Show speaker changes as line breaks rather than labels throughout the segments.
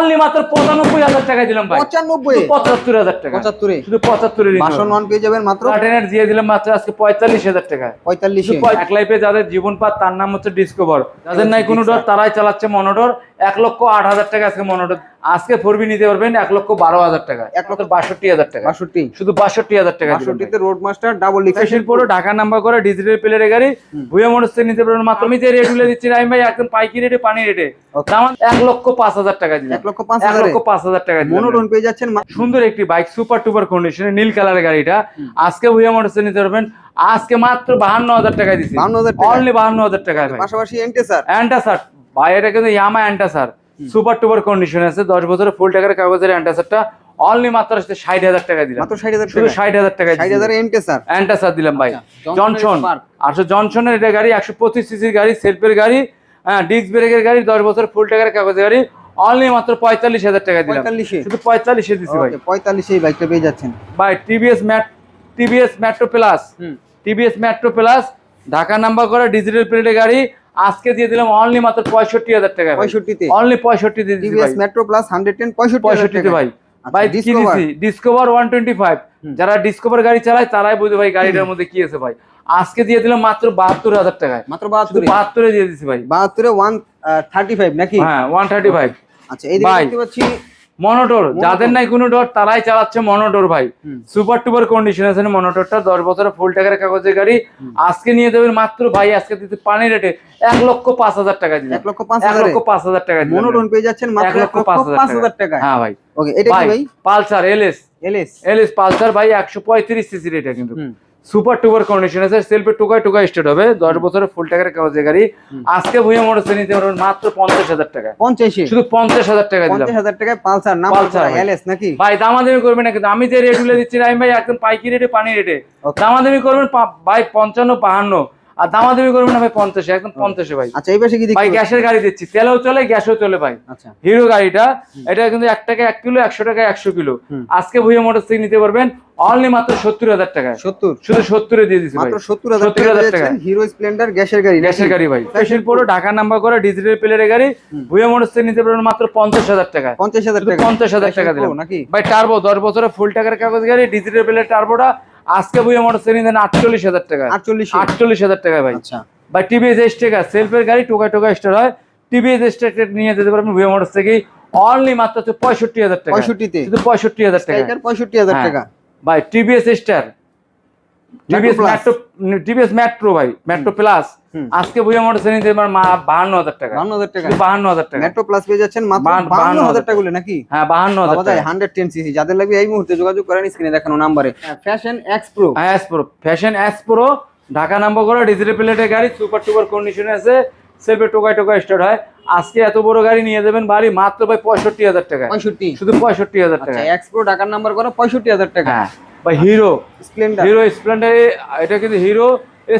Only মাত্র পঁচানব্বই হাজার টাকা দিলাম ভাই।
পঁচানব্বই?
পঁচাত্তর হাজার টাকা।
পঁচাত্তরে?
শুধু পঁচাত্তরের
বাসন ওয়ান পেয়ে যাবেন মাত্র?
কার্টেনের দিয়ে দিলাম মাত্র আজকে পঁয়তাল্লিশ হাজার টাকা
পঁয়তাল্লিশ
এক লাইফে যাদের জীবন পাত তার নাম হচ্ছে ডিসকভার যাদের নাই কোনো ডর তারাই চালাচ্ছে মনোডর এক লক্ষ আট হাজার টাকা আজকে মনোডর আজকে ফোরবি নিতে পারবেন এক লক্ষ বারো হাজার টাকা এক লক্ষ বাষট্টি হাজার টাকা
বাষট্টি।
শুধু বাষট্টি হাজার টাকা
বাষট্টিতে রোড মাস্টার ডাবল
ফ্যাশন পুরো ঢাকা নাম্বার করে ডিজিটাল প্লেয়ারে গাড়ি। ভুয়া মোটরস নিতে পারবেন। মাত্র আমি যে রেটগুলো দিচ্ছি রাইম ভাই একদম পাইকি রেটে পানি রেটে এক লক্ষ পাঁচ হাজার টাকা
এক লক্ষ পাঁচ
লক্ষ পাঁচ হাজার টাকা
পেয়ে যাচ্ছেন
সুন্দর একটি বাইক সুপার টুপার কন্ডিশনে নীল কালারের গাড়িটা। আজকে ভুয়া মোটরস নিতে পারবেন। আজকে মাত্র বাহান্ন হাজার টাকা দিচ্ছি
52,000 টাকা।
অনলি বাহান্ন হাজার ভাই।
পাশাপাশি এন্টে স্যার
অ্যান্টাসার ভাই এটা কিন্তু ইয়ামা সুপার টুপার কন্ডিশন আছে। দশ বছরের ফুল টাকার কাগজের অ্যান্টাসারটা অনলি মাত্র ষাট হাজার টাকা দিলাম।
মাত্র ষাট হাজার
শুধু ষাট হাজার টাকা
ষাট হাজার
দিলাম ভাই।
আচ্ছা,
জনসন
Spark।
আসলে জনসনের এটা গাড়ি একশো পঁচিশ সিসির গাড়ি সেলফের গাড়ি হ্যাঁ ডিস্ক ব্রেকের গাড়ি দশ বছর ফুল টাকার কাগজের গাড়ি অনলি মাত্র পঁয়তাল্লিশ হাজার টাকা দিলাম। শুধু পঁয়তাল্লিশে দিছি ভাই।
পঁয়তাল্লিশে এই বাইকটা পেয়ে যাচ্ছেন।
ভাই TVS mat TVS Metro plus TVS Metro plus Dhaka number করা ডিজিটাল প্লেটের গাড়ি আজকে দিয়ে দিলাম অনলি মাত্র পঁয়ষট্টি হাজার টাকা
পঁয়ষট্টিতে।
অনলি পঁয়ষট্টি দিয়ে দিচ্ছি ভাই।
মেট্রো প্লাস হান্ড্রেড টেন পঁয়ষট্টি
ভাই।
আচ্ছা,
ভাই কি ডিসকভার ওয়ান টোয়েন্টি ফাইভ যারা ডিসকভার গাড়ি চালায় তারাই বুঝে ভাই গাড়িটার মধ্যে কি আছে ভাই। আজকে দিয়ে দিলাম মাত্র বাহাত্তর হাজার টাকায়।
মাত্র বাহাত্তরে।
বাহাত্তরে দিয়ে দিছি ভাই।
বাহাত্তরে ওয়ান থার্টি ফাইভ নাকি?
হ্যাঁ ওয়ান থার্টি ফাইভ
আচ্ছা
ভাই।
দেখতে পাচ্ছি
মনোটর যাদের নাই কোনো ডর তারাই চালাচ্ছে মনোটর ভাই। সুপার টুপার কন্ডিশন আছে মনোটরটা দশ বছরের ফুল টাকার কাগজের গাড়ি। আজকে নিয়ে দেবেন মাত্র ভাই আজকে দিতে পানি রেটে এক লক্ষ পাঁচ হাজার টাকা দিলাম
এক লক্ষ পাঁচ
লক্ষ পাঁচ হাজার টাকা
মনোটন পেয়ে যাচ্ছেন
এক লক্ষ পাঁচ হাজার টাকা। হ্যাঁ ভাই।
ওকে এটা কি
ভাই Pulsar LS
LS
LS Pulsar ভাই একশো পঁয়ত্রিশ সিসির এটা কিন্তু। সুপার টুপার কন্ডিশন আছে সেলফে টুকায় টুকায় স্টার্ট হবে। দশ বছরের ফুল টাকার কাগজের গাড়ি। আজকে ভুঁইয়া মোটরসে নিতে পারবেন মাত্র পঞ্চাশ হাজার টাকা
পঞ্চাশ?
শুধু পঞ্চাশ হাজার টাকা
পঞ্চাশ হাজার টাকায় পালসার না
পালসার ভাই।
এলএস নাকি?
ভাই দামাদামি করবেন না কিন্তু আমি যে রেট তুলে দিচ্ছি রাইম ভাই একদম পাইকি রেটে পানি রেটে দামাদামি করবেন ভাই পঞ্চান্ন বাহান্ন। আর দামাদামি করবেন না ভাই পঞ্চাশে একদম পঞ্চাশে ভাই।
আচ্ছা এই পাশে কি
ভাই গ্যাসের গাড়ি দিচ্ছি। তেলেও চলে গ্যাসও চলে ভাই।
আচ্ছা।
হিরো গাড়িটা এটা কিন্তু এক টাকা এক কিলো একশো টাকা একশো কিলো। আজকে ভুইয়া মোটর থেকে নিতে পারবেন অনলি মাত্র সত্তর হাজার টাকায়।
সত্তর?
শুধু সত্তরে দিয়ে দিচ্ছি
মাত্র সত্তর হাজার টাকা
টাকা।
হিরো স্প্লেন্ডার গ্যাসের গাড়ি
গ্যাসের গাড়ি ভাই। ফ্যাশন পুরো ঢাকা নাম্বার করে ডিজিটাল প্লেয়ারের গাড়ি। ভুইয়া মোটর থেকে নিতে পারবেন মাত্র পঞ্চাশ হাজার টাকায়।
পঞ্চাশ হাজার টাকা
পঞ্চাশ হাজার টাকা
Passion
দিলাম।
Pro নাকি?
ভাই টার্বো দশ বছরের ফুল টাকার কাগজ গাড়ি ডিজিটাল প্লেয়ার টার্বোটা আজকে বুয়ে মোটর থেকে দেন আটচল্লিশ হাজার টাকা।
আটচল্লিশ
আটচল্লিশ হাজার টাকা ভাই।
আচ্ছা।
ভাই টিভিএস স্টেকার সেলফের গাড়ি টোকায় টোকা স্টার হয়। টিভিএস স্টেকার নিয়ে যেতে পারবেন বুয়ে মোটর থেকে অনলি মাত্র হচ্ছে পঁয়ষট্টি হাজার টাকা।
পঁয়ষট্টিতে।
শুধু পঁয়ষট্টি হাজার টাকা।
পঁয়ষট্টি হাজার
হ্যাঁ।
টাকা।
ভাই TVS Star TVS. Metro TVS Metro ভাই মেট্রো প্লাস। আজকে ভুইয়া মোটর নিতে পারবেন বাহান্ন হাজার টাকা।
বান্ন হাজার টাকা।
বাহান্ন হাজার টাকা।
মেট্রো প্লাস পেয়ে যাচ্ছেন মাত্র
বান্ন
হাজার টাকা। বলে নাকি?
হ্যাঁ বাহান্ন হাজার টাকা।
হান্ড্রেড টেন সিসি যাদের লাগবে এই মুহূর্তে যোগাযোগ করেন স্ক্রিনে দেখানো নাম্বারে। ফ্যাশন এক্স প্রো
হ্যাঁ pro fashion S pro Dhaka number করে ডিজিটাল প্লেটের গাড়ি সুপার টুপার কন্ডিশনে আছে সেলফে টোকায় টোকায় স্টার্ট হয়। আজকে এত বড় গাড়ি নিয়ে যাবেন বাড়ি মাত্র ভাই পঁয়ষট্টি হাজার টাকা
পঁয়ষট্টি?
শুধু পঁয়ষট্টি হাজার
আচ্ছা
টাকা
এক্স প্রো ঢাকার নাম্বার করা পঁয়ষট্টি হাজার টাকা।
হ্যাঁ। ভাই হিরো
স্প্লেন্ডার
হিরো স্প্লেন্ডার এটা কিন্তু হিরো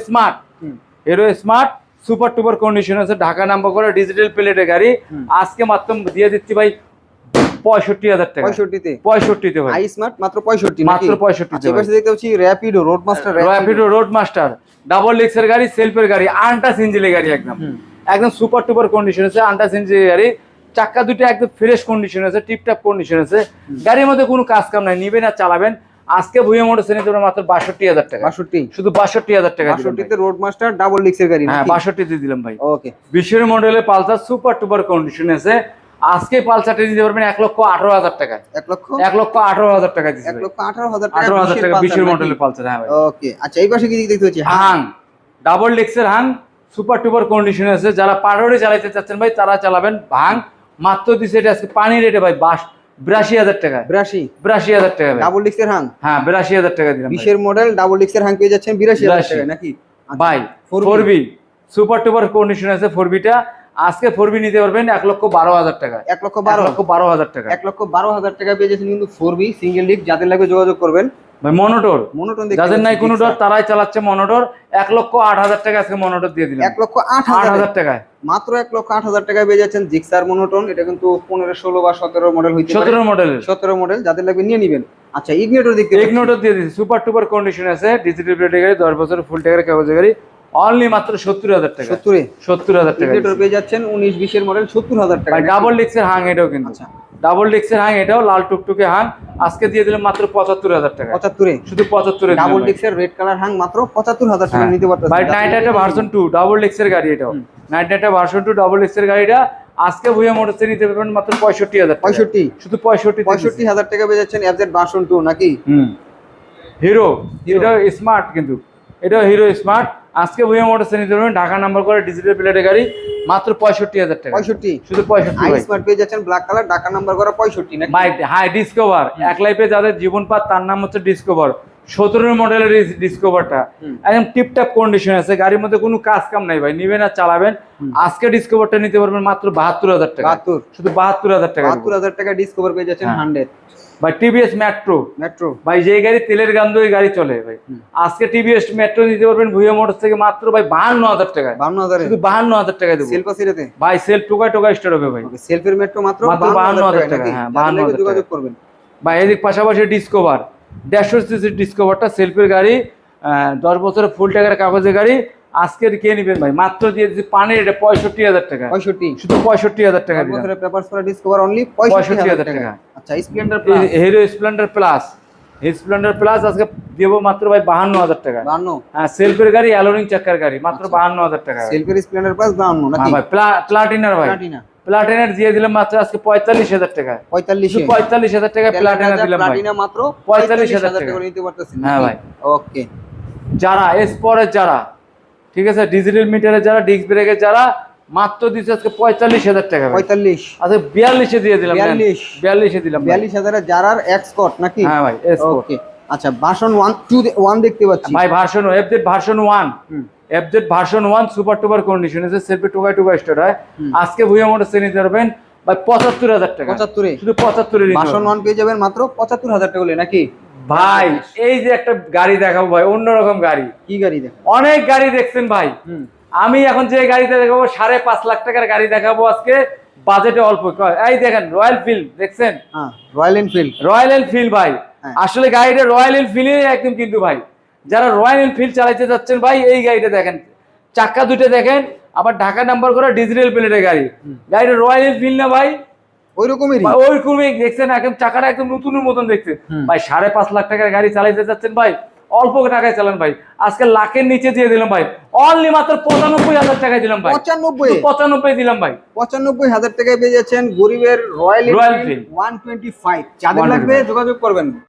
স্মার্ট
হুম।
হিরো স্মার্ট সুপার টুপার কন্ডিশন আছে ঢাকা নাম্বার করে ডিজিটাল প্লেটের গাড়ি। আজকে মাত্র দিয়ে দিচ্ছি ভাই পঁয়ষট্টি হাজার টাকা।
পঁয়ষট্টিতে?
পঁয়ষট্টিতে ভাই।
স্মার্ট মাত্র পঁয়ষট্টি
মাত্র 65
দেখতে পাচ্ছি Rapido road master
Rapido road master double গাড়ি সেলফের গাড়ি আন্টাস ইঞ্জিনের গাড়ি একদম। একদম সুপার টুপার কন্ডিশন আছে আন্টাস ইঞ্জিনের গাড়ি। চাক্কা দুটো একদম ফ্রেশ কন্ডিশন আছে টিপটাপ কন্ডিশন আছে। গাড়ির মধ্যে কোনো কাজ কাম নাই নিবেন আর চালাবেন। আজকে ভুইয়া মোটর শ্রেণি তোমরা মাত্র বাষট্টি হাজার টাকা।
বাষট্টি?
শুধু বাষট্টি হাজার টাকা
বাষট্টিতে রোড মাস্টার ডাবল লিক্সের গাড়ি
হ্যাঁ বাষট্টি দিয়ে দিলাম ভাই।
ওকে
বিশ্বের মডেলের পালসার সুপার টুপার কন্ডিশন আছে। আজকে পালসারটা দিতে পারবেন এক লক্ষ আঠারো হাজার টাকা।
এক লক্ষ?
এক লক্ষ আঠারো হাজার টাকা দিচ্ছে
এক লক্ষ আঠারো হাজার টাকা
আঠারো হাজার টাকা বিশ্বের মডেলের পালসার হ্যাঁ ভাই।
ওকে আচ্ছা এই পাশে কি দেখতে পাচ্ছি
Hang. Double ডেক্সের Hang super টুপার condition আছে। যারা পারোড়ে চালাইতে চাচ্ছেন ভাই তারা চালাবেন ভাং। মাত্র দিচ্ছে এটা আজকে পানি রেটে ভাই বাস বিরাশি হাজার টাকা।
বিরাশি?
বিরাশি হাজার টাকা
ডাবল হাং
হ্যাঁ বিরাশি হাজার টাকা দিলাম ভাই।
বিশের মডেল ডাবল ডিক্সের হাং পেয়ে যাচ্ছেন বিরাশি হাজার টাকা নাকি?
ভাই ফোর বি সুপার টুপার কন্ডিশন আছে ফোর বিটা আজকে ফোর বি নিতে পারবেন এক লক্ষ বারো হাজার টাকা।
এক লক্ষ বারো।
লক্ষ বারো হাজার টাকা।
এক লক্ষ বারো হাজার টাকা পেয়ে যাচ্ছেন কিন্তু ফোর বি সিঙ্গেল লিক যাদের লাগে যোগাযোগ করবেন।
ভাই মনোটর
মনোটন
যাদের নাই কোনো ডর তারাই চালাচ্ছে মনোটর এক লক্ষ আট হাজার টাকা আজকে মনোটর দিয়ে দিলাম।
এক লক্ষ আট হাজার
টাকায়।
মাত্র এক লক্ষ আট হাজার টাকা পেয়ে যাচ্ছেন জিক্সার মনোটন এটা কিন্তু পনেরো ষোলো বা সতেরো মডেল পারে।
সতেরো মডেলের
সতেরো মডেল যাদের লাগবে নিয়ে নিবেন। আচ্ছা ইগনেটর দেখতে
এক নোটর দিয়ে দিচ্ছি সুপার টুপার কন্ডিশন আছে। ডিজিটাল প্লেটের গাড়ি দশ বছর ফুল টাকার কাগজের গাড়ি। অনলি মাত্র সত্তর হাজার টাকা
সত্তরে?
সত্তর হাজার টাকা
ইগনেটর পেয়ে যাচ্ছেন উনিশ বিশের মডেল সত্তর হাজার টাকা
ডাবল লিক্সের হাং এটাও কিন্তু।
আচ্ছা।
ডাবল ডিক্সের হাং এটাও লাল টুকটুকে হাং আজকে দিয়ে দিলাম মাত্র পঁচাত্তর হাজার টাকা।
পঁচাত্তরে
শুধু পঁচাত্তরে
ডাবল ডিক্সের রেড কালার হাং মাত্র পঁচাত্তর হাজার টাকা নিতে পারতেছেন
ভাই নাইট একটা ভার্সন টু ডাবল ডিক্সের গাড়ি এটাও। নাইট একটা ভার্সন টু ডাবল ডিক্সের গাড়িটা আজকে ভুয়া মোটরসে নিতে পারবেন মাত্র পঁয়ষট্টি হাজার
পঁয়ষট্টি?
শুধু পঁয়ষট্টি
পঁয়ষট্টি হাজার টাকা পেয়ে যাচ্ছেন এফজেড ভার্সন টু নাকি?
হুম। হিরো এটা স্মার্ট কিন্তু। এটা হিরো স্মার্ট আজকে ভুয়া মোটরসে নিতে পারবেন ঢাকা নাম্বার করে ডিজিটাল প্লেটের গাড়ি মাত্র পঁয়ষট্টি হাজার টাকা।
পঁয়ষট্টি।
শুধু পঁয়ষট্টি
স্মার্ট পেয়ে যাচ্ছেন ব্ল্যাক কালার ঢাকা নাম্বার করা পঁয়ষট্টি
ভাই হাই ডিসকভার এক লাইফে যাদের জীবন পাত তার নাম হচ্ছে ডিসকভার সতেরো মডেলের ডিসকভারটা। একদম টিপটাপ কন্ডিশন আছে গাড়ির মধ্যে কোনো কাজ কাম নাই ভাই নিবেন আর চালাবেন। আজকে ডিসকভারটা নিতে পারবেন মাত্র বাহাত্তর হাজার টাকা। শুধু বাহাত্তর হাজার টাকা।
বাহাত্তর হাজার টাকা ডিসকভার পেয়ে যাচ্ছেন
হ্যাঁ।
হান্ড্রেড
ভাই টিভিএস মেট্রো
মেট্রো
ভাই যে গাড়ি তেলের গান্ধ ওই গাড়ি চলে ভাই। আজকে টিভিএস মেট্রো নিতে পারবেন ভুয়া মোটর থেকে মাত্র ভাই বাহান্ন হাজার টাকা
বান্ন হাজারে।
শুধু বাহান্ন হাজার টাকা দেবো।
সেলফা সিরাতে
ভাই সেলফ টোকায় টোকায় স্টার্ট হবে ভাই।
সেলফের মেট্রো মাত্র বান্ন হাজার
টাকা, হ্যাঁ,
বান্ন
52,000
যোগাযোগ করবেন।
বা এদিক পাশাপাশি ডিসকভার দেড়শো সিসির ডিসকভারটা সেলফের গাড়ি দশ বছরের ফুল টাকার কাগজের গাড়ি আজকের কে নিবেন ভাই? মাত্র দিয়ে দিচ্ছি পানির এটা পঁয়ষট্টি হাজার টাকা।
পঁয়ষট্টি।
শুধু পঁয়ষট্টি হাজার টাকা
বছরের পেপারস করা ডিসকভার অনলি পঁয়ষট্টি হাজার
65,000
টাকা। আচ্ছা Splendor plus
Hero Splendor plus Splendor plus আজকে দেবো মাত্র ভাই বাহান্ন হাজার টাকা।
বান্ন
হ্যাঁ সেলফের গাড়ি অ্যালোরিং চাকার গাড়ি মাত্র বাহান্ন হাজার টাকা।
সেলফের স্প্লেন্ডার প্লাস
হ্যাঁ ভাই প্লাটিনার ভাই।
প্লাটিনা
প্লাটিনার দিয়ে দিলাম মাত্র আজকে পঁয়তাল্লিশ হাজার টাকা।
পঁয়তাল্লিশে।
শুধু পঁয়তাল্লিশ হাজার টাকা প্লাটিনা দিলাম ভাই।
প্লাটিনা মাত্র
45,000
পঁয়তাল্লিশ হাজার
টাকা।
নিতে পারতেছেন
হ্যাঁ ভাই।
ওকে
যারা এসপরের যারা ঠিক আছে? ডিজিটাল মিটারের যারা ডিস্ক ব্রেকের যারা মাত্র দিচ্ছে আজকে পঁয়তাল্লিশ হাজার টাকা।
পঁয়তাল্লিশ।
আচ্ছা বিয়াল্লিশে দিয়ে দিলাম।
42
বিয়াল্লিশে। দিলাম।
বিয়াল্লিশ হাজারের যারার এক্সকট নাকি?
হ্যাঁ ভাই
ওকে আচ্ছা ভাষণ ওয়ান টু ওয়ান দেখতে পাচ্ছি।
ভাই ভার্সন এফজেড ভার্সন ওয়ান
হুম।
FZ version one super টুপার condition আছে সেলফি টুকাই টুকাই স্টার্ট হয়। আজকে ভুয়া মোটর নিতে পারবেন ভাই পঁচাত্তর হাজার টাকা।
পঁচাত্তরে।
শুধু পঁচাত্তরে পারবেন।
ওয়ান পেয়ে যাবেন মাত্র পঁচাত্তর হাজার টাকা নাকি?
ভাই এই যে একটা গাড়ি দেখাবো ভাই অন্যরকম গাড়ি।
কি গাড়ি দেখ
অনেক গাড়ি দেখছেন ভাই। আমি এখন যে গাড়িটা দেখাবো সাড়ে পাঁচ লাখ টাকার গাড়ি দেখাবো আজকে। বাজেটে অল্প। এই দেখেন রয়্যাল ফিল্ড দেখছেন?
হ্যাঁ রয়্যাল এনফিল্ড
রয়্যাল এনফিল্ড ভাই।
হ্যাঁ।
আসলে গাড়িটা রয়্যাল এনফিল্ড একদম কিন্তু ভাই। যারা রয়্যাল এনফিল্ড চালাইতে যাচ্ছেন ভাই এই গাড়িটা দেখেন। চাকা দুটো দেখেন আবার ঢাকা নাম্বার করে ডিজিটাল প্লেটের গাড়ি। গাড়িটা রয়্যাল এনফিল্ড না ভাই
ওই
ওইরকমই দেখছেন একদম চাকাটা একদম নতুনের মতন দেখছেন। ভাই সাড়ে পাঁচ লাখ টাকার গাড়ি চালাইতে ভাই অল্প টাকায় চালান ভাই। আজকে লাখের নিচে দিয়ে দিলাম ভাই। অনলি মাত্র পঁচানব্বই হাজার টাকায় দিলাম ভাই।
পঁচানব্বই?
পঁচানব্বই দিলাম ভাই।
পঁচানব্বই হাজার টাকায় পেয়ে যাচ্ছেন গরিবের রয়্যাল ওয়ান টোয়েন্টি ফাইভ যাদের
125
লাগবে যোগাযোগ করবেন।